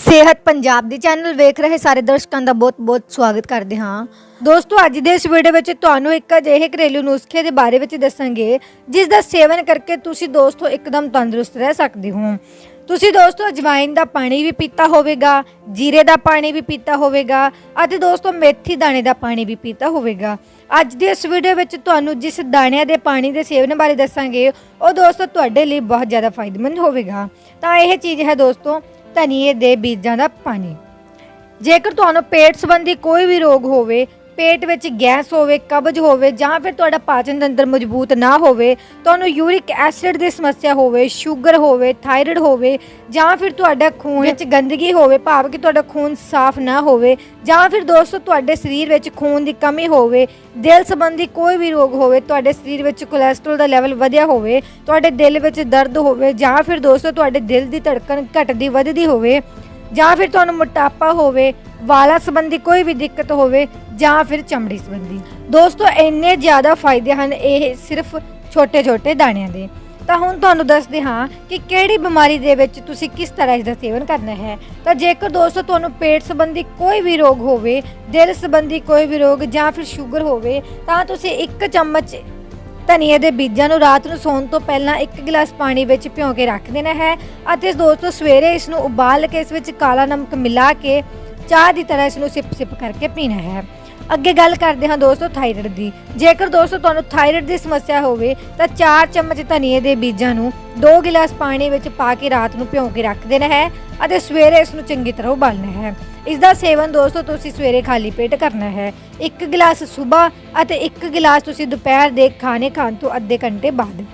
ਸਿਹਤ ਪੰਜਾਬ ਦੀ ਚੈਨਲ ਵੇਖ ਰਹੇ ਸਾਰੇ ਦਰਸ਼ਕਾਂ ਦਾ ਬਹੁਤ-ਬਹੁਤ ਸਵਾਗਤ ਕਰਦੇ ਹਾਂ। ਦੋਸਤੋ, ਅੱਜ ਦੇ ਇਸ ਵੀਡੀਓ ਵਿੱਚ ਤੁਹਾਨੂੰ ਇੱਕ ਅਜਿਹੇ ਘਰੇਲੂ ਨੁਸਖੇ ਦੇ ਬਾਰੇ ਵਿੱਚ ਦੱਸਾਂਗੇ, ਜਿਸ ਦਾ ਸੇਵਨ ਕਰਕੇ ਤੁਸੀਂ ਦੋਸਤੋ ਇੱਕਦਮ ਤੰਦਰੁਸਤ ਰਹਿ ਸਕਦੇ ਹੋ। ਤੁਸੀਂ ਦੋਸਤੋ, ਅਜਵਾਇਨ ਦਾ ਪਾਣੀ ਵੀ ਪੀਤਾ ਹੋਵੇਗਾ, ਜੀਰੇ ਦਾ ਪਾਣੀ ਵੀ ਪੀਤਾ ਹੋਵੇਗਾ ਅਤੇ ਦੋਸਤੋ, ਮੇਥੀ ਦਾਣੇ ਦਾ ਪਾਣੀ ਵੀ ਪੀਤਾ ਹੋਵੇਗਾ। ਅੱਜ ਦੀ ਇਸ ਵੀਡੀਓ ਵਿੱਚ ਤੁਹਾਨੂੰ ਜਿਸ ਦਾਣਿਆਂ ਦੇ ਪਾਣੀ ਦੇ ਸੇਵਨ ਬਾਰੇ ਦੱਸਾਂਗੇ, ਉਹ ਦੋਸਤੋ ਤੁਹਾਡੇ ਲਈ ਬਹੁਤ ਜ਼ਿਆਦਾ ਫਾਇਦੇਮੰਦ ਹੋਵੇਗਾ। ਤਾਂ ਇਹ ਚੀਜ਼ ਹੈ ਦੋਸਤੋ ਧਨੀਏ ਦੇ ਬੀਜਾਂ ਦਾ ਪਾਣੀ। ਜੇਕਰ ਤੁਹਾਨੂੰ ਪੇਟ ਸੰਬੰਧੀ ਕੋਈ ਵੀ ਰੋਗ ਹੋਵੇ ਪੇਟ ਵਿੱਚ ਗੈਸ ਹੋਵੇ, ਕਬਜ਼ ਹੋਵੇ ਜਾਂ ਫਿਰ ਤੁਹਾਡਾ ਪਾਚਨ ਤੰਤਰ ਮਜ਼ਬੂਤ ਨਾ ਹੋਵੇ, ਤੁਹਾਨੂੰ ਯੂਰਿਕ ਐਸਿਡ ਦੀ ਸਮੱਸਿਆ ਹੋਵੇ, ਸ਼ੂਗਰ ਹੋਵੇ, ਥਾਇਰਾਇਡ ਹੋਵੇ ਜਾਂ ਫਿਰ ਤੁਹਾਡਾ ਖੂਨ ਵਿੱਚ ਗੰਦਗੀ ਹੋਵੇ, ਭਾਵ ਕਿ ਤੁਹਾਡਾ ਖੂਨ ਸਾਫ਼ ਨਾ ਹੋਵੇ ਜਾਂ ਫਿਰ ਦੋਸਤੋ ਤੁਹਾਡੇ ਸਰੀਰ ਵਿੱਚ ਖੂਨ ਦੀ ਕਮੀ ਹੋਵੇ, ਦਿਲ ਸੰਬੰਧੀ ਕੋਈ ਵੀ ਰੋਗ ਹੋਵੇ, ਤੁਹਾਡੇ ਸਰੀਰ ਵਿੱਚ ਕੋਲੇਸਟ੍ਰੋਲ ਦਾ ਲੈਵਲ ਵਧਿਆ ਹੋਵੇ, ਤੁਹਾਡੇ ਦਿਲ ਵਿੱਚ ਦਰਦ ਹੋਵੇ ਜਾਂ ਫਿਰ ਦੋਸਤੋ ਤੁਹਾਡੇ ਦਿਲ ਦੀ ਧੜਕਣ ਘਟਦੀ, ਵੱਧਦੀ ਹੋਵੇ ਜਾਂ ਫਿਰ ਤੁਹਾਨੂੰ ਮੋਟਾਪਾ ਹੋਵੇ, ਵਾਲਾਂ ਸੰਬੰਧੀ ਕੋਈ ਵੀ ਦਿੱਕਤ ਹੋਵੇ, ਜਾਂ ਫਿਰ ਚਮੜੀ ਸੰਬੰਧੀ। ਦੋਸਤੋ, ਇੰਨੇ ਜ਼ਿਆਦਾ ਫਾਇਦੇ ਹਨ ਇਹ ਸਿਰਫ ਛੋਟੇ-ਛੋਟੇ ਦਾਣਿਆਂ ਦੇ। ਤਾਂ ਹੁਣ ਤੁਹਾਨੂੰ ਦੱਸਦੇ ਹਾਂ ਕਿ ਕਿਹੜੀ ਬਿਮਾਰੀ ਦੇ ਵਿੱਚ ਤੁਸੀਂ ਕਿਸ ਤਰ੍ਹਾਂ ਇਸ ਦਾ ਸੇਵਨ ਕਰਨਾ ਹੈ। ਤਾਂ ਜੇਕਰ ਦੋਸਤੋ ਤੁਹਾਨੂੰ ਪੇਟ ਸੰਬੰਧੀ ਕੋਈ ਵੀ ਰੋਗ ਹੋਵੇ, ਦਿਲ ਸੰਬੰਧੀ ਕੋਈ ਵੀ ਰੋਗ ਜਾਂ ਫਿਰ ਸ਼ੂਗਰ ਹੋਵੇ, ਤਾਂ ਤੁਸੀਂ ਇੱਕ ਚਮਚ ਧਨੀਏ ਦੇ ਬੀਜਾਂ ਨੂੰ ਰਾਤ ਨੂੰ ਸੌਣ ਤੋਂ ਪਹਿਲਾਂ 1 ਗਿਲਾਸ ਪਾਣੀ ਵਿੱਚ ਭਿਓ ਕੇ ਰੱਖ ਦੇਣਾ ਹੈ ਅਤੇ ਦੋਸਤੋ ਸਵੇਰੇ ਇਸ ਨੂੰ ਉਬਾਲ ਕੇ ਇਸ ਵਿੱਚ ਕਾਲਾ ਨਮਕ ਮਿਲਾ ਕੇ ਚਾਹ ਦੀ ਤਰ੍ਹਾਂ ਇਸ ਨੂੰ ਸਿਪ ਸਿਪ ਕਰਕੇ ਪੀਣਾ ਹੈ। ਅੱਗੇ ਗੱਲ ਕਰਦੇ ਹਾਂ ਦੋਸਤੋ ਥਾਇਰਾਇਡ ਦੀ। ਜੇਕਰ ਦੋਸਤੋ ਤੁਹਾਨੂੰ ਥਾਇਰਾਇਡ ਦੀ ਸਮੱਸਿਆ ਹੋਵੇ ਤਾਂ 4 ਚਮਚ ਧਨੀਏ ਦੇ ਬੀਜਾਂ ਨੂੰ 2 ਗਿਲਾਸ ਪਾਣੀ ਵਿੱਚ ਪਾ ਕੇ ਰਾਤ ਨੂੰ ਭਿਓ ਕੇ ਰੱਖ ਦੇਣਾ ਹੈ ਅਤੇ ਸਵੇਰੇ ਇਸ ਨੂੰ ਚੰਗੀ ਤਰ੍ਹਾਂ ਉਬਾਲਣਾ ਹੈ। ਇਸ ਦਾ ਸੇਵਨ ਦੋਸਤੋ ਤੁਸੀਂ ਸਵੇਰੇ ਖਾਲੀ ਪੇਟ ਕਰਨਾ ਹੈ। ਇੱਕ ਗਿਲਾਸ ਸਵੇਰ ਅਤੇ ਇੱਕ ਗਿਲਾਸ ਤੁਸੀਂ ਦੁਪਹਿਰ ਦੇ ਖਾਣੇ ਖਾਣ ਤੋਂ ਅੱਧੇ ਘੰਟੇ ਬਾਅਦ।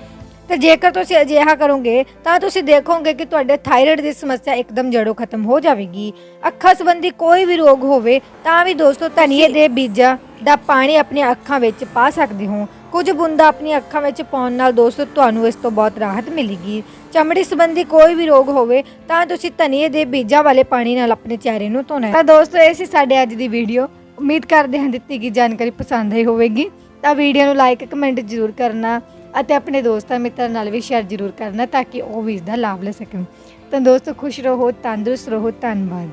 ਤੇ ਜੇਕਰ ਤੁਸੀਂ ਅਜਿਹਾ ਕਰੋਗੇ ਤਾਂ ਤੁਸੀਂ ਦੇਖੋਗੇ ਕਿ ਤੁਹਾਡੇ ਥਾਇਰਾਇਡ ਦੀ ਸਮੱਸਿਆ ਇੱਕਦਮ ਜੜੋਂ ਖਤਮ ਹੋ ਜਾਵੇਗੀ। ਅੱਖਾਂ ਸੰਬੰਧੀ ਕੋਈ ਵੀ ਰੋਗ ਹੋਵੇ ਤਾਂ ਵੀ ਦੋਸਤੋ ਧਨੀਏ ਦੇ ਬੀਜਾਂ ਦਾ ਪਾਣੀ ਆਪਣੀਆਂ ਅੱਖਾਂ ਵਿੱਚ ਪਾ ਸਕਦੇ ਹੋ। ਕੁਝ ਬੂੰਦਾਂ ਆਪਣੀਆਂ ਅੱਖਾਂ ਵਿੱਚ ਪਾਉਣ ਨਾਲ ਦੋਸਤੋ, ਤੁਹਾਨੂੰ ਇਸ ਤੋਂ ਬਹੁਤ ਰਾਹਤ ਮਿਲੇਗੀ। ਚਮੜੀ ਸੰਬੰਧੀ ਕੋਈ ਵੀ ਰੋਗ ਹੋਵੇ, ਤਾਂ ਤੁਸੀਂ ਧਨੀਏ ਦੇ ਬੀਜਾਂ ਵਾਲੇ ਪਾਣੀ ਨਾਲ ਆਪਣੇ ਚਿਹਰੇ ਨੂੰ ਧੋਣਾ ਹੈ। ਤਾਂ ਦੋਸਤੋ, ਇਹ ਸੀ ਸਾਡੇ ਅੱਜ ਦੀ ਵੀਡੀਓ। ਉਮੀਦ ਕਰਦੇ ਹਾਂ ਦਿੱਤੀ ਗਈ ਜਾਣਕਾਰੀ ਪਸੰਦ ਆਈ ਹੋਵੇਗੀ। ਤਾਂ ਵੀਡੀਓ ਨੂੰ ਲਾਈਕ ਕਮੈਂਟ ਜ਼ਰੂਰ ਕਰਨਾ ਅਤੇ ਆਪਣੇ ਦੋਸਤਾਂ ਮਿੱਤਰਾਂ ਨਾਲ ਵੀ ਸ਼ੇਅਰ ਜ਼ਰੂਰ ਕਰਨਾ ਤਾਂ ਕਿ ਉਹ ਵੀ ਇਸ ਦਾ ਲਾਭ ਲੈ ਸਕਣ। ਤਾਂ ਦੋਸਤੋ, ਖੁਸ਼ ਰਹੋ, ਤੰਦਰੁਸਤ ਰਹੋ, ਧੰਨਵਾਦ।